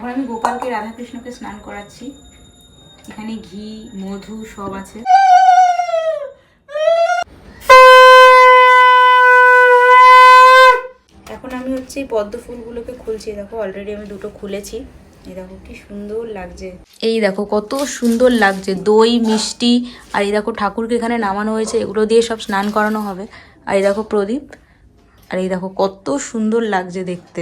এখন আমি গোপালকে রাধাকৃষ্ণকে স্নান করাচ্ছি। এখানে ঘি, মধু সব আছে। এখন আমি হচ্ছে এই পদ্ম ফুলগুলোকে খুলছি। দেখো অলরেডি আমি দুটো খুলেছি। এই দেখো, কি সুন্দর লাগছে। এই দেখো, কত সুন্দর লাগছে। দই, মিষ্টি, আর এই দেখো ঠাকুরকে এখানে নামানো হয়েছে। এগুলো দিয়ে সব স্নান করানো হবে। আর এই দেখো প্রদীপ। আর এই দেখো কত সুন্দর লাগছে দেখতে।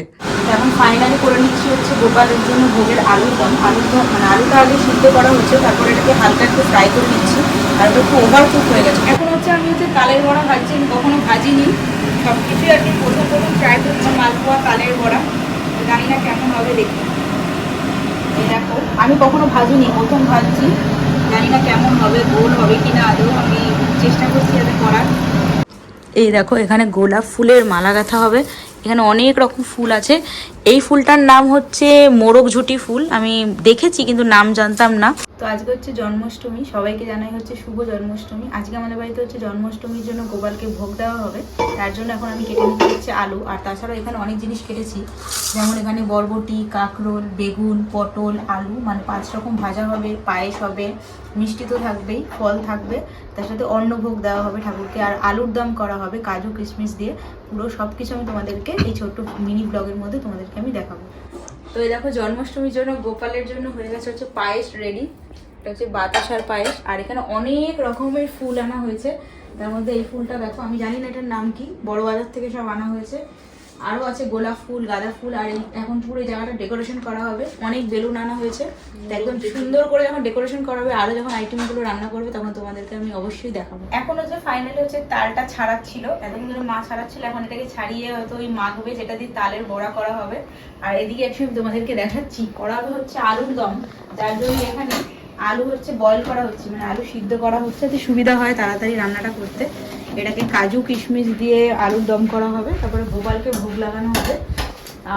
এখন ফাইনালি করে নিচ্ছি হচ্ছে গোপালের জন্য ভোগের আলুর দম। আলুর দম মানে আলুটা আগে সিদ্ধ করা হচ্ছে, তারপরে এটাকে হালকা একটু ফ্রাই করে নিচ্ছি। আর একটু ওভার কুক হয়ে গেছে। এখন হচ্ছে আমি হচ্ছে কালের বড়া ভাজছি, আমি কখনো ভাজিনি। সব কিছুই আর কি প্রথম প্রথম ট্রাই করছি মালপোয়া কালের বড়া। জানি না কেমন হবে দেখি দেখো, আমি কখনো ভাজিনি, প্রথম ভাজছি। জানি না কেমন হবে, গোল হবে কিনা, আদৌ আমি চেষ্টা করছি যাতে করার। এই দেখো, এখানে গোলাপ ফুলের মালা গাঁথা হবে। এখানে অনেক রকম ফুল আছে। এই ফুলটার নাম হচ্ছে মোরগ ঝুটি ফুল। আমি দেখেছি, কিন্তু নাম জানতাম না। তো আজকে হচ্ছে জন্মাষ্টমী, সবাইকে জানাই হচ্ছে শুভ জন্মাষ্টমী। আজকে আমাদের বাড়িতে হচ্ছে জন্মাষ্টমীর জন্য গোপালকে ভোগ দেওয়া হবে। তার জন্য এখন আমি কেটে নিতে হচ্ছে আলু। আর তাছাড়াও এখানে অনেক জিনিস কেটেছি। যেমন এখানে বরবটি, কাঁকরোল, বেগুন, পটল, আলু মানে পাঁচ রকম ভাজা হবে, পায়েস হবে, মিষ্টি তো থাকবেই, ফল থাকবে। তার সাথে অন্নভোগ দেওয়া হবে ঠাকুরকে। আর আলুর দম করা হবে কাজু কিশমিশ দিয়ে। পুরো সব কিছু আমি তোমাদেরকে এই ছোট্ট মিনি ব্লগের মধ্যে তোমাদেরকে আমি দেখাবো। তো এই দেখো, জন্মাষ্টমীর জন্য গোপালের জন্য হয়ে গেছে হচ্ছে পায়েস রেডি এটা হচ্ছে বাতাসার পায়েস। আর এখানে অনেক রকমের ফুল আনা হয়েছে। তার মধ্যে এই ফুলটা দেখো, আমি জানি না এটার নাম কি, বড় বাজার থেকে সব আনা হয়েছে। আরও আছে গোলাপ ফুল, গাঁদা ফুল, আর এখন পুরো জায়গাটা ডেকোরেশন করা হবে। অনেক বেলুন আনা হয়েছে। একদম সুন্দর করে যখন ডেকোরেশন করা হবে, আরও যখন আইটেমগুলো রান্না করবে, তখন তোমাদেরকে আমি অবশ্যই দেখাবো। এখন হচ্ছে ফাইনালি হচ্ছে তালটা ছাড়াচ্ছিল। এতদিন ধরে মা ছাড়াচ্ছিল, এখন এটাকে ছাড়িয়ে হয়তো ওই মাখবে, যেটা দিয়ে তালের বড়া করা হবে। আর এদিকে একসময় তোমাদেরকে দেখাচ্ছি, করা হবে হচ্ছে আলুর দম। যার জন্য এখানে আলু হচ্ছে বয়েল করা হচ্ছে মানে আলু সিদ্ধ করা হচ্ছে যাতে সুবিধা হয় তাড়াতাড়ি রান্নাটা করতে। এটাকে কাজু, কিশমিশ দিয়ে আলুর দম করা হবে, তারপরে গোপালকে ভোগ লাগানো হবে।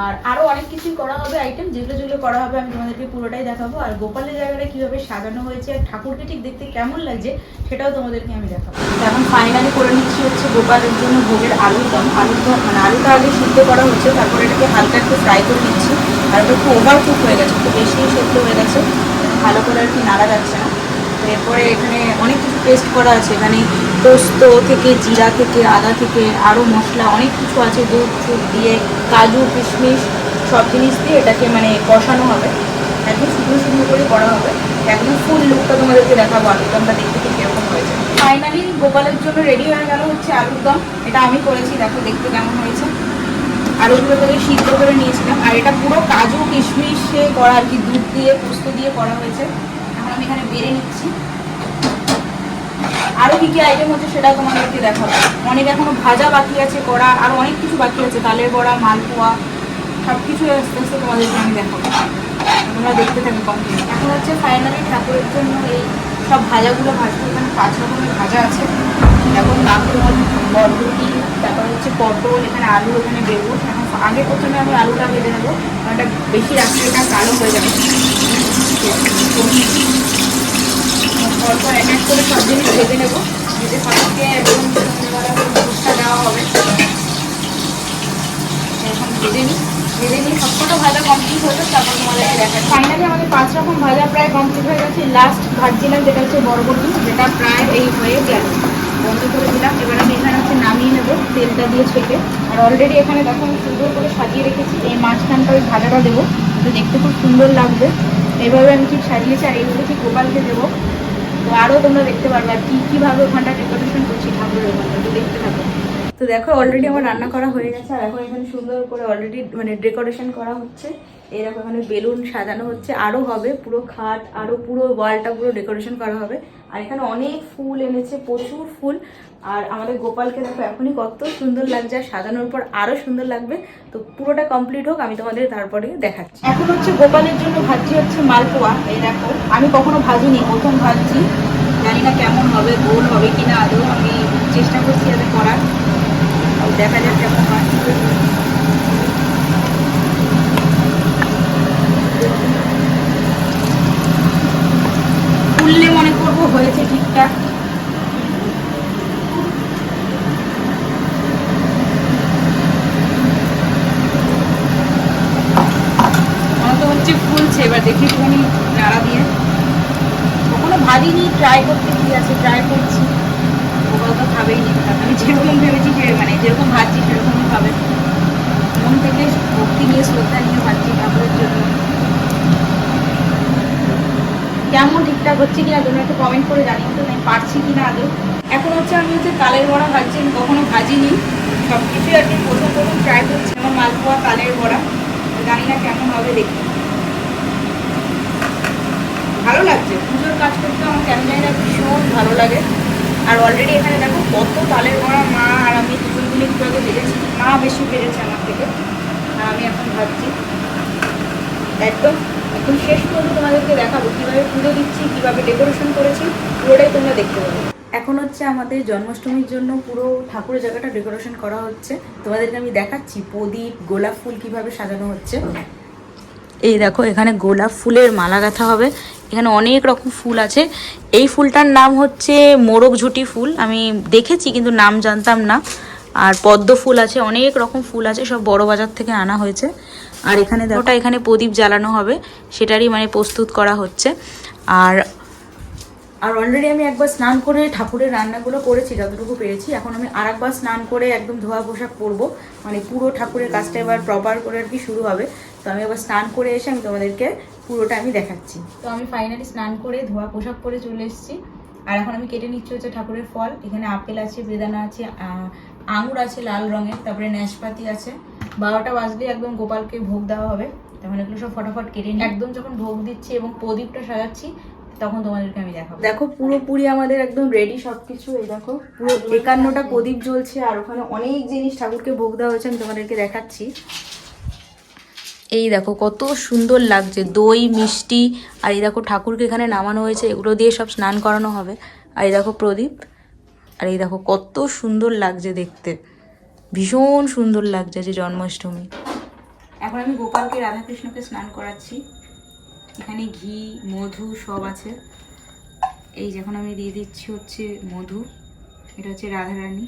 আর আরও অনেক কিছুই করা হবে আইটেম যেগুলো যেগুলো করা হবে আমি তোমাদেরকে পুরোটাই দেখাবো। আর গোপালের জায়গাটা কীভাবে সাজানো হয়েছে আর ঠাকুরকে ঠিক দেখতে কেমন লাগছে, সেটাও তোমাদেরকে আমি দেখাবো। এখন ফাইনালি করে নিচ্ছি হচ্ছে গোপালের জন্য ভোগের আলুর দম। আলুর দম মানে আলুটা আগে সিদ্ধ করা হচ্ছে, তারপরে এটাকে হালকা একটু ফ্রাই করে নিচ্ছি। আর একটু ওভার কুক হয়ে গেছে, একটু বেশি সেদ্ধ হয়ে গেছে। আর কি নাড়া যাচ্ছে না। এরপরে এখানে অনেক কিছু পেস্ট করা আছে। এখানে পোস্ত থেকে, জিরা থেকে, আদা থেকে আরও মশলা, অনেক কিছু আছে। দুধ ফুট দিয়ে কাজু, কিশমিশ সব জিনিস দিয়ে এটাকে মানে কষানো হবে। একদম শুকনো শুকনো করে করা হবে। একদম ফুল লুকটা তোমাদেরকে দেখাবো। আলুর দমটা দেখতে ঠিক কীরকম হয়েছে। ফাইনালি গোপালের জন্য রেডি হয়ে গেল হচ্ছে আলুর দম। এটা আমি করেছি। দেখো, দেখতে কেমন হয়েছে। আলুগুলো থেকে সিদ্ধ করে নিয়েছিলাম। আর এটা পুরো কাজু কিশমিশে করা আর কি, দুধ দিয়ে, পোস্ত দিয়ে করা হয়েছে। এখন আমি এখানে বেড়ে নিচ্ছি। আরও কি কি আইটেম হচ্ছে সেটা তোমাদেরকে দেখাবো। অনেক এখনও ভাজা বাকি আছে করা আর অনেক কিছু বাকি আছে। তালের বড়া, মালপোয়া সব কিছু আস্তে আস্তে তোমাদেরকে আমি দেখাবো। তোমরা দেখতে থাকো কন্টিনিউ এখন হচ্ছে ফাইনালি ঠাকুরের জন্য এই সব ভাজাগুলো ভাজবো। এখানে পাঁচ রকমের ভাজা আছে। এখন কাঁকরোল বরবটি, তারপর হচ্ছে পটল, এখানে আলু, এখানে বেগুন। এখন আগে প্রথমে আমি আলুটা ভেজে নেব। কারণ এটা বেশি রাখলে এটা কালো হয়ে যাবে। পরপর এক এক করে সব জিনিস ভেজে নেব। ভেজে সবাইকে একদম সন্ধ্যেবেলা দেওয়া হবে। এখন ভেজে নিই। ভেজে নিই সবকটা ভাজা কমপ্লিট হয়েছে তারপর তোমাদেরকে ফাইনালি আমাদের পাঁচ রকম ভাজা প্রায় কমপ্লিট হয়ে গেছে। লাস্ট ভাজছিলাম যেটা হচ্ছে বরবটি যেটা প্রায় এই হয়ে গেল। বন্ধ করে দিলাম। এবার আমি এখানে নামিয়ে নেব, তেলটা দিয়ে ছেঁকে। আর অলরেডি এখানে আমি সুন্দর করে সাজিয়ে রেখেছি। এই মাঝখানটা ভাজাটা দেবো তো দেখতে খুব সুন্দর লাগবে। এইভাবে আমি ঠিক সাজিয়েছি, আর এইভাবে ঠিক গোপালকে দেবো। তো আরও তোমরা দেখতে পারবে আর কী, কীভাবে ওখানটা ডেকোরেশন করছি ঠাকুরের ওখানটা তো দেখতে থাকো তো দেখো অলরেডি আমার রান্না করা হয়ে গেছে, আর এখন এখানে সুন্দর করে অলরেডি মানে ডেকোরেশন করা হচ্ছে। এরকম এখানে বেলুন সাজানো হচ্ছে। আরও হবে, পুরো খাট আরও পুরো ওয়ালটা পুরো ডেকোরেশন করা হবে। আর এখানে অনেক ফুল এনেছে, প্রচুর ফুল। আর আমাদের গোপালকে দেখো, এখনই কত সুন্দর লাগছে। আর সাজানোর পর আরও সুন্দর লাগবে। তো পুরোটা কমপ্লিট হোক, আমি তোমাদের তারপরে দেখাচ্ছি। এখন হচ্ছে গোপালের জন্য ভাজি হচ্ছে মালপোয়া। এই দেখো, আমি কখনো ভাজিনি, প্রথম ভাজছি। জানি না কেমন হবে, গোল হবে কিনা, আদৌ আমি চেষ্টা করছি যাতে করার। দেখা যাক কেমন হয়। মনে করব হয়েছে ঠিকঠাক। হচ্ছে ফুল দেখি একটুখানি নাড়া দিয়ে। কখনো ভাবিনি ট্রাই করতে কি আছে ট্রাই করছি। ওগুলো তো আমি যেরকম ভেবেছি যে মানে যেরকম ভাবছি সেরকমই খাবে। মন থেকে ভক্তি নিয়ে, শ্রদ্ধা নিয়ে ভাবছি ঠাকুরের জন্য। কেমন ঠিকঠাক হচ্ছে কিনা তোমরা একটু কমেন্ট করে জানিও তো আমি পারছি কিনা আদৌ। এখন হচ্ছে আমি হচ্ছে তালের বড়া ভাজছি, আমি কখনো ভাজিনি। সব কিছুই আর কি প্রথম প্রথম ট্রাই করছি, আমার মালপোয়া তালের বড়া। জানি না কেমন হবে দেখি। ভালো লাগছে? পুজোর কাজ করতে আমার না ভীষণ ভালো লাগে। আর অলরেডি এখানে দেখো কত তালের বড়া, মা আর আমি দুজন মিলে একটু আগে ভেজেছি মা বেশি ভেজেছে আমার থেকে, আর আমি এখন ভাবছি, একদম এখন শেষ পর্যন্ত তোমাদেরকে দেখাবো কীভাবে পুজো দিচ্ছি, কীভাবে ডেকোরেশন করেছি, পুরোটাই তোমরা দেখতে পাবে। এখন হচ্ছে আমাদের জন্মাষ্টমীর জন্য পুরো ঠাকুরের জায়গাটা ডেকোরেশন করা হচ্ছে। তোমাদেরকে আমি দেখাচ্ছি প্রদীপ, গোলাপ ফুল কীভাবে সাজানো হচ্ছে। এই দেখো, এখানে গোলাপ ফুলের মালা গাঁথা হবে। এখানে অনেক রকম ফুল আছে। এই ফুলটার নাম হচ্ছে মোরগ ঝুটি ফুল। আমি দেখেছি কিন্তু নাম জানতাম না। আর পদ্ম ফুল আছে, অনেক রকম ফুল আছে, সব বড় বাজার থেকে আনা হয়েছে। আর এখানে ওটা এখানে প্রদীপ জ্বালানো হবে। সেটারই মানে প্রস্তুত করা হচ্ছে। আর আর অলরেডি আমি একবার স্নান করে ঠাকুরের রান্নাগুলো করেছি, যতটুকু পেরেছি। এখন আমি আর একবার স্নান করে একদম ধোয়া পোশাক পরবো। মানে পুরো ঠাকুরের কাজটা এবার প্রপার করে আর কি শুরু হবে। তো আমি এবার স্নান করে এসে আমি তোমাদেরকে পুরোটা আমি দেখাচ্ছি। তো আমি ফাইনালি স্নান করে ধোয়া পোশাক পরে চলে এসেছি। আর এখন আমি কেটে নিচ্ছি হচ্ছে ঠাকুরের ফল। এখানে আপেল আছে বেদানা আছে আঙুর আছে লাল রঙের তারপরে নাশপাতি আছে। বারোটা বাজলে একদম গোপালকে ভোগ দেওয়া হবে। তখন এগুলো সব ফটাফট কেটে নিই একদম যখন ভোগ দিচ্ছি এবং প্রদীপটা সাজাচ্ছি তখন তোমাদেরকে আমি দেখাবো। দেখো পুরোপুরি আমাদের একদম রেডি সবকিছু। এই দেখো পুরো একান্নটা প্রদীপ জ্বলছে। আর ওখানে অনেক জিনিস ঠাকুরকে ভোগ দেওয়া হয়েছে আমি তোমাদেরকে দেখাচ্ছি। এই দেখো কত সুন্দর লাগছে, দই, মিষ্টি, আর এই দেখো ঠাকুরকে এখানে নামানো হয়েছে, এগুলো দিয়ে সব স্নান করানো হবে। আর এই দেখো প্রদীপ, আর এই দেখো কত সুন্দর লাগছে দেখতে। ভীষণ সুন্দর লাগছে যে জন্মাষ্টমী। এখন আমি গোপালকে, রাধাকৃষ্ণকে স্নান করাচ্ছি। এখানে ঘি, মধু সব আছে। এই যখন আমি দিয়ে দিচ্ছি হচ্ছে মধু, এটা হচ্ছে রাধারানী।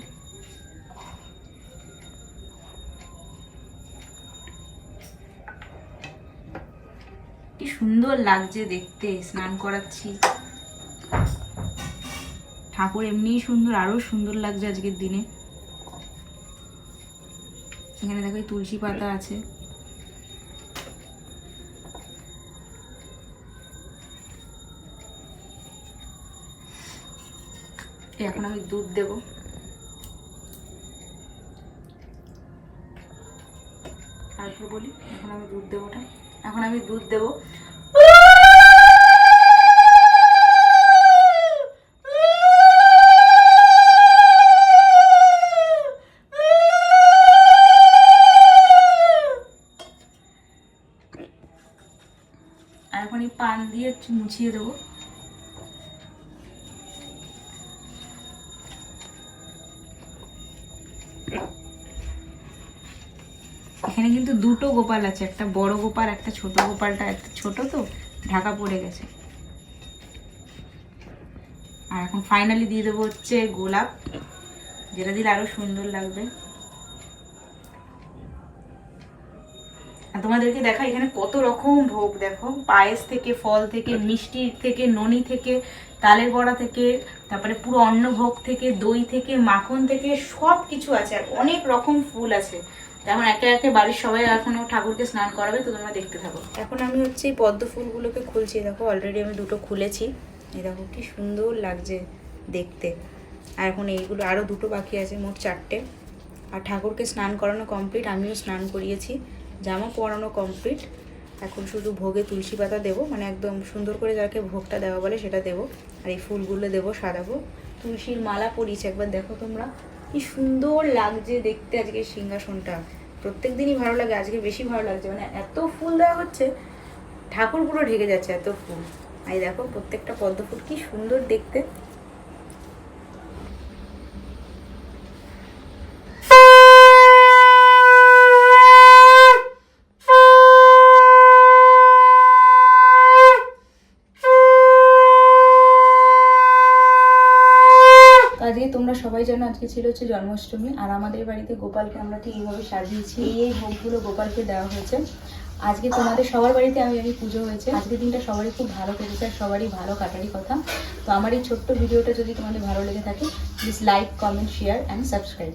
কি সুন্দর লাগছে দেখতে, স্নান করাচ্ছি। ঠাকুর এমনিই সুন্দর, আরও সুন্দর লাগছে আজকের দিনে। এখানে দেখো তুলসী পাতা আছে। এখন আমি দুধ দেব। তারপর বলি, এখন আমি দুধ দেবোটা। এখন আমি দুধ দেবো। আর এখন এই পান দিয়ে মুছিয়ে দেবো। কিন্তু দুটো গোপাল আছে, একটা বড় গোপাল, একটা ছোট গোপালটা একটা ছোট তো, ঢাকা পড়ে গেছে। আর এখন ফাইনালি দিয়ে দেবো হচ্ছে গোলাপ, যেটা দিলে আরও সুন্দর লাগবে। তোমাদেরকে দেখা, এখানে কত রকম ভোগ, দেখো, পায়েস থেকে, ফল থেকে, মিষ্টি থেকে, ননি থেকে, তালের বড়া থেকে, তারপরে পুরো অন্নভোগ থেকে, দই থেকে, মাখন থেকে সব কিছু আছে, আর অনেক রকম ফুল আছে। এখন একে একে বাড়ির সবাই এখনও ঠাকুরকে স্নান করাবে, তো তোমরা দেখতে থাকো। এখন আমি হচ্ছে এই পদ্ম ফুলগুলোকে খুলছি দেখো অলরেডি আমি দুটো খুলেছি। এই দেখো, কি সুন্দর লাগছে দেখতে। আর এখন এইগুলো আরও দুটো বাকি আছে, মোট চারটে। আর ঠাকুরকে স্নান করানো কমপ্লিট আমিও স্নান করিয়েছি, জামা পরানো কমপ্লিট এখন শুধু ভোগে তুলসী পাতা দেবো মানে একদম সুন্দর করে যাকে ভোগটা দেওয়া বলে সেটা দেবো। আর এই ফুলগুলো দেবো, সাজাবো। তুলসীর মালা পরিয়েছি, একবার দেখো তোমরা। কি সুন্দর লাগছে দেখতে আজকে সিংহাসনটা। প্রত্যেক দিনই ভালো লাগে, আজকে বেশি ভালো লাগছে। মানে এত ফুল দেওয়া হচ্ছে, ঠাকুর পুরো ঢেকে যাচ্ছে এত ফুল। এই দেখো, প্রত্যেকটা পদ্ম ফুল কি সুন্দর দেখতে। আজকে তোমরা সবাই জানো আজকে ছিল হচ্ছে জন্মাষ্টমী, আর আমাদের বাড়িতে গোপালকে আমরা ঠিক এইভাবে সাজিয়েছি। এই ভোগগুলো গোপালকে দেওয়া হয়েছে। আজকে তোমাদের সবার বাড়িতে আমি আমি পুজো হয়েছে। আজকের দিনটা সবারই খুব ভালো কেটেছে, আর সবারই ভালো কাটারই কথা। তো আমার এই ছোট্ট ভিডিওটা যদি তোমাদের ভালো লেগে থাকে please like comment share and subscribe